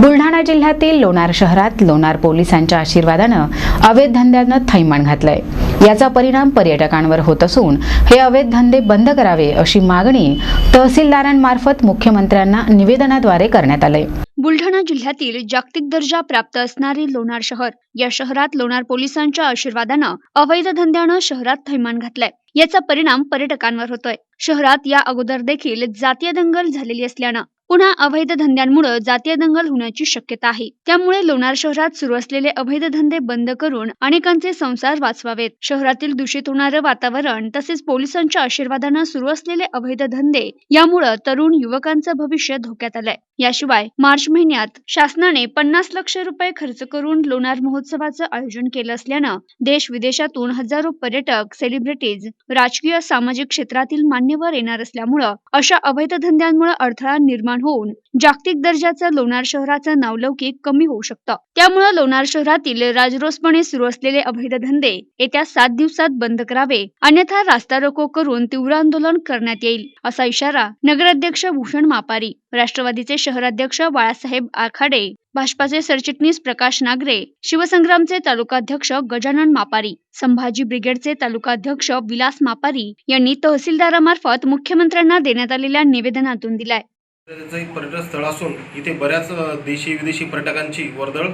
बुलढाणा जिल्ह्यातील लोणार शहरात लोणार पोलिसांच्या आशीर्वादानं अवैध धंद्यानं थैमान घातलंय. याचा परिणाम पर्यटकांवर होत असून हे अवैध धंदे बंद करावे अशी मागणी तहसीलदारांमार्फत मुख्यमंत्र्यांना निवेदनाद्वारे करण्यात आलंय. बुलढाणा जिल्ह्यातील जागतिक दर्जा प्राप्त असणारे लोणार शहर या शहरात लोणार पोलिसांच्या आशीर्वादानं अवैध धंद्यानं शहरात थैमान घातलंय. याचा परिणाम पर्यटकांवर होतोय. शहरात या अगोदर देखील जातीय दंगल झालेली असल्यानं पुन्हा अवैध धंद्यांमुळे जातीय दंगल होण्याची शक्यता आहे. त्यामुळे लोणार शहरात सुरू असलेले अवैध धंदे बंद करून अनेकांचे संसार वाचवावेत. शहरातील दूषित होणारं वातावरण तसेच पोलिसांच्या आशीर्वादानं सुरू असलेले अवैध धंदे यामुळं तरुण युवकांचं भविष्य धोक्यात आलंय. याशिवाय मार्च महिन्यात शासनाने पन्नास लक्ष रुपये खर्च करून लोणार महोत्सवाचं आयोजन केलं असल्यानं देश विदेशातून हजारो पर्यटक सेलिब्रिटीज राजकीय सामाजिक क्षेत्रातील मान्यवर येणार असल्यामुळं अशा अवैध धंद्यांमुळे अडथळा निर्माण होऊन जागतिक दर्जाचं लोणार शहराचं नावलौकिक कमी होऊ शकतं. त्यामुळं लोणार शहरातील राजरोसपणे सुरू असलेले अवैध धंदे येत्या सात दिवसात बंद करावे अन्यथा रास्ता रोको करून तीव्र आंदोलन करण्यात येईल असा इशारा नगराध्यक्ष भूषण मापारी राष्ट्रवादीचे शहराध्यक्ष बाळासाहेब आखाडे भाजपाचे सरचिटणीस प्रकाश नागरे शिवसंग्रामचे तालुकाध्यक्ष गजानन मापारी संभाजी ब्रिगेडचे तालुकाध्यक्ष विलास मापारी यांनी तहसीलदारामार्फत मुख्यमंत्र्यांना देण्यात आलेल्या निवेदनातून दिलाय. एक पर्यटन स्थळ असून इथे बऱ्याच देशी विदेशी पर्यटकांची वर्दळ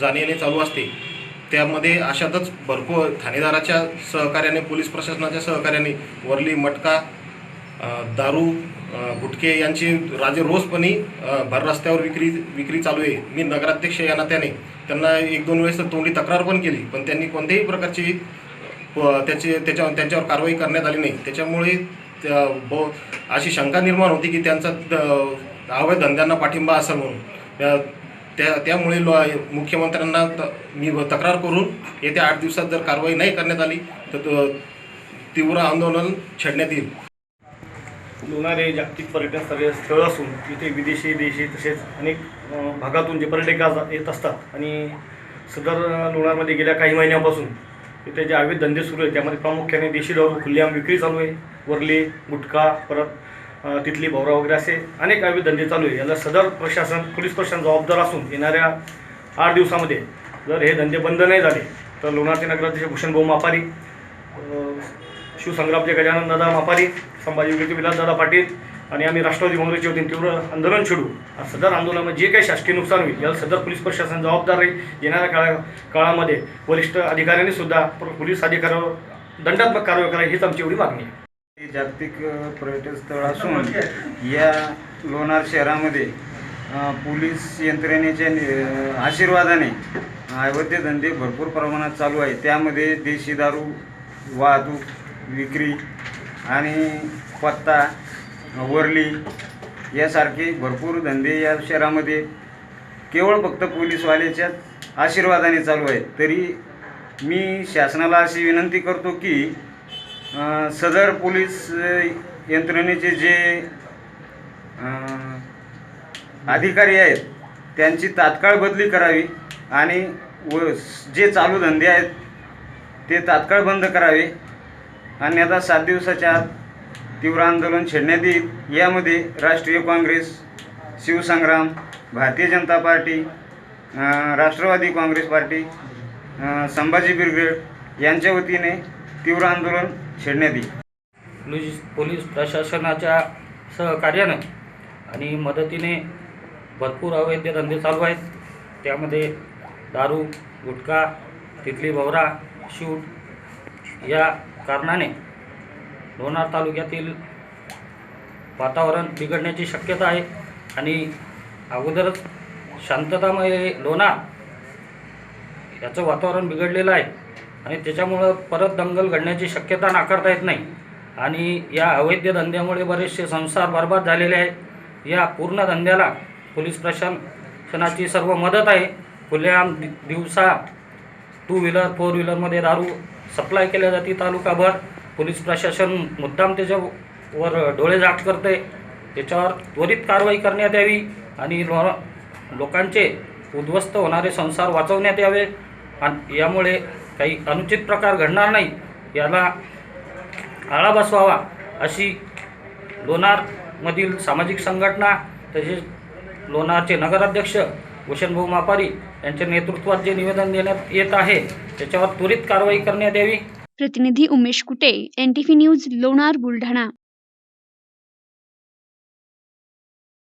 जाणे येणे चालू असते. त्यामध्ये अशातच भरपूर ठाणेदाराच्या सहकार्याने पोलीस प्रशासनाच्या सहकार्याने वरली मटका दारू गुटके गुटखे यांची राजे रोजपणी भर रस्त्यावर विक्री विक्री चालू आहे. मी नगराध्यक्ष या नात्याने त्यांना एक दोन वेळेस तर तोंडी तक्रार पण केली पण त्यांनी कोणत्याही प्रकारची व त्याचे त्याच्या त्यांच्यावर कारवाई करण्यात आली नाही. त्याच्यामुळे त्या ब अशी शंका निर्माण होती की त्यांचा द- अवैध धंद्यांना पाठिंबा असं म्हणून. त्या- त्यामुळे लो मुख्यमंत्र्यांना त- मी तक्रार करून येत्या आठ दिवसात जर कारवाई नाही करण्यात आली तर त- तीव्र आंदोलन छेडण्यात येईल. लोणार हे जागतिक पर्यटन स्थळ स्थळ असून इथे विदेशी देशी तसेच अनेक भागातून जे पर्यटक आज येत असतात आणि सदर लोणारमध्ये गेल्या काही महिन्यापासून इथे जे अवैध धंदे सुरू आहेत त्यामध्ये प्रामुख्याने देशी दारू खुल्लेआम विक्री चालू आहे. वरली गुटखा परत तिथली भवरा वगैरे असे अनेक अवैध धंदे चालू आहे. याला सदर प्रशासन पोलीस प्रशासन जबाबदार असून येणाऱ्या आठ दिवसामध्ये जर हे धंदे बंद नाही झाले तर लोणारचे नगराध्यक्ष भूषणभाऊ मापारी शिवसंग्रामचे गजानन दादा मापारी संभाजी विवेक विलासदादा पाटील आणि आम्ही राष्ट्रवादी काँग्रेसच्या वतीने तीव्र आंदोलन छेडू. सदर आंदोलनामध्ये जे काही शासकीय नुकसान होईल याला सदर पोलीस प्रशासन जबाबदार राहील. येणाऱ्या काळा काळामध्ये वरिष्ठ अधिकाऱ्यांनी सुद्धा पोलीस अधिकाऱ्यावर दंडात्मक कारवाई करावी हीच आमची एवढी मागणी आहे. जागतिक पर्यटन स्थळ असून या लोणार शहरामध्ये पोलीस यंत्रणेच्या नि- आशीर्वादाने अवैध धंदे भरपूर प्रमाणात चालू आहे. त्यामध्ये देशी दारू वाहतूक विक्री आणि पत्ता वरली यासारखे भरपूर धंदे या शहरामध्ये. केवळ फक्त पोलीसवाल्याच्याच आशीर्वादाने चालू आहेत. तरी मी शासनाला अशी विनंती करतो की सदर पोलीस यंत्रणेचे जे अधिकारी आहेत त्यांची तात्काळ बदली करावी आणि व जे चालू धंदे आहेत ते तात्काळ बंद करावे. अन्यथा सात दिवसाच्या आत तीव्र आंदोलन छेडण्यात येईल. यामध्ये राष्ट्रीय Congress Shivsangram Bharatiya Janata Party Rashtrawadi Congress Party Sambhaji Brigade यांच्या वतीने तीव्र आंदोलन छेडण्यात येईल. पोलीस पोलीस प्रशासनाच्या सहकार्यानं आणि मदतीने भरपूर अवैध धंदे चालू आहेत. त्यामध्ये दारू गुटखा तिथली भवरा शूट या कारणाने लोणार तालुक्यातील वातावरण बिघडण्याची शक्यता आहे आणि अगोदरच शांततामय लोणार याचं वातावरण बिघडलेलं आहे आणि त्याच्यामुळं परत दंगल घडण्याची शक्यता नाकारता येत नाही. आणि या अवैध धंद्यामुळे बरेचसे संसार बर्बाद झालेले आहे या पूर्ण धंद्याला पोलीस प्रशासनाची सर्व मदत आहे. खुलेआम दि दिवसा टू व्हीलर फोर व्हीलरमध्ये दारू सप्लाय केल्या जाते. तालुकाभर पोलीस प्रशासन मुद्दाम त्याच्यावर डोळे जाट करते. त्याच्यावर त्वरित कारवाई करण्यात यावी आणि लो लोकांचे उद्ध्वस्त होणारे संसार वाचवण्यात यावे. आणि यामुळे काही अनुचित प्रकार घडणार नाही. याला आळा बसवावा अशी लोणारमधील सामाजिक संघटना तसेच लोणारचे नगराध्यक्ष भूषणभाऊ मापारी यांच्या नेतृत्वात जे निवेदन देण्यात येत आहे त्याच्यावर त्वरित कारवाई करण्यात यावी. प्रतिनिधी Umesh Kute N T news Lonar Buldhana.